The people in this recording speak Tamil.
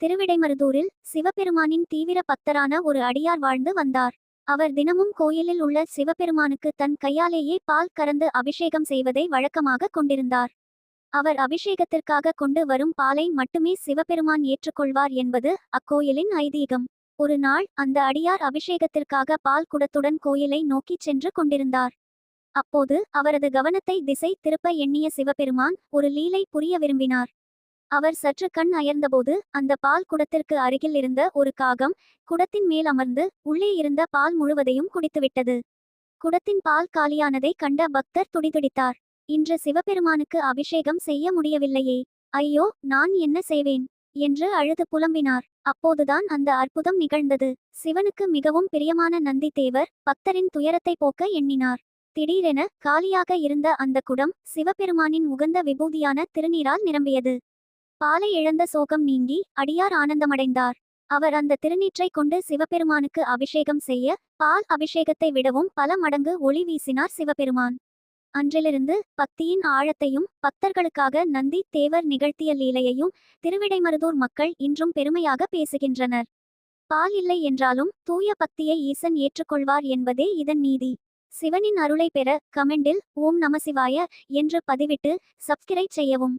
திருவிடைமருதூரில் சிவபெருமானின் தீவிர பக்தரான ஒரு அடியார் வாழ்ந்து வந்தார். அவர் தினமும் கோயிலில் உள்ள சிவபெருமானுக்கு தன் கையாலேயே பால் கறந்து அபிஷேகம் செய்வதை வழக்கமாக கொண்டிருந்தார். அவர் அபிஷேகத்திற்காக கொண்டு வரும் பாலை மட்டுமே சிவபெருமான் ஏற்றுக்கொள்வார் என்பது அக்கோயிலின் ஐதீகம். ஒரு நாள் அந்த அடியார் அபிஷேகத்திற்காக பால் குடத்துடன் கோயிலை நோக்கிச் சென்று கொண்டிருந்தார். அப்போது அவரது கவனத்தை திசை திருப்ப எண்ணிய சிவபெருமான் ஒரு லீலை புரிய விரும்பினார். அவர் சற்று கண் அயர்ந்தபோது அந்த பால் குடத்திற்கு அருகில் இருந்த ஒரு காகம் குடத்தின் மேல் அமர்ந்து உள்ளே இருந்த பால் முழுவதையும் குடித்துவிட்டது. குடத்தின் பால் காலியானதை கண்ட பக்தர் துடிதுடித்தார். இன்று சிவபெருமானுக்கு அபிஷேகம் செய்ய முடியவில்லையே. ஐயோ நான் என்ன செய்வேன்? என்று அழுது புலம்பினார். அப்போதுதான் அந்த அற்புதம் நிகழ்ந்தது. சிவனுக்கு மிகவும் பிரியமான நந்தி தேவர் பக்தரின் துயரத்தை போக்க எண்ணினார். திடீரென காலியாக இருந்த அந்த குடம் சிவபெருமானின் உகந்த விபூதியான திருநீரால் நிரம்பியது. பாலை இழந்த சோகம் நீங்கி அடியார் ஆனந்தமடைந்தார். அவர் அந்த திருநீற்றை கொண்டு சிவபெருமானுக்கு அபிஷேகம் செய்ய பால் அபிஷேகத்தை விடவும் பல மடங்கு ஒளி வீசினார் சிவபெருமான். அன்றிலிருந்து பக்தியின் ஆழத்தையும் பக்தர்களுக்காக நந்தி தேவர் நிகழ்த்திய லீலையையும் திருவிடைமருதூர் மக்கள் இன்றும் பெருமையாக பேசுகின்றனர். பால் இல்லை என்றாலும் தூய பக்தியை ஈசன் ஏற்றுக்கொள்வார் என்பதே இதன் நீதி. சிவனின் அருளை பெற கமெண்டில் ஓம் நமசிவாய என்று பதிவிட்டு சப்ஸ்கிரைப் செய்யவும்.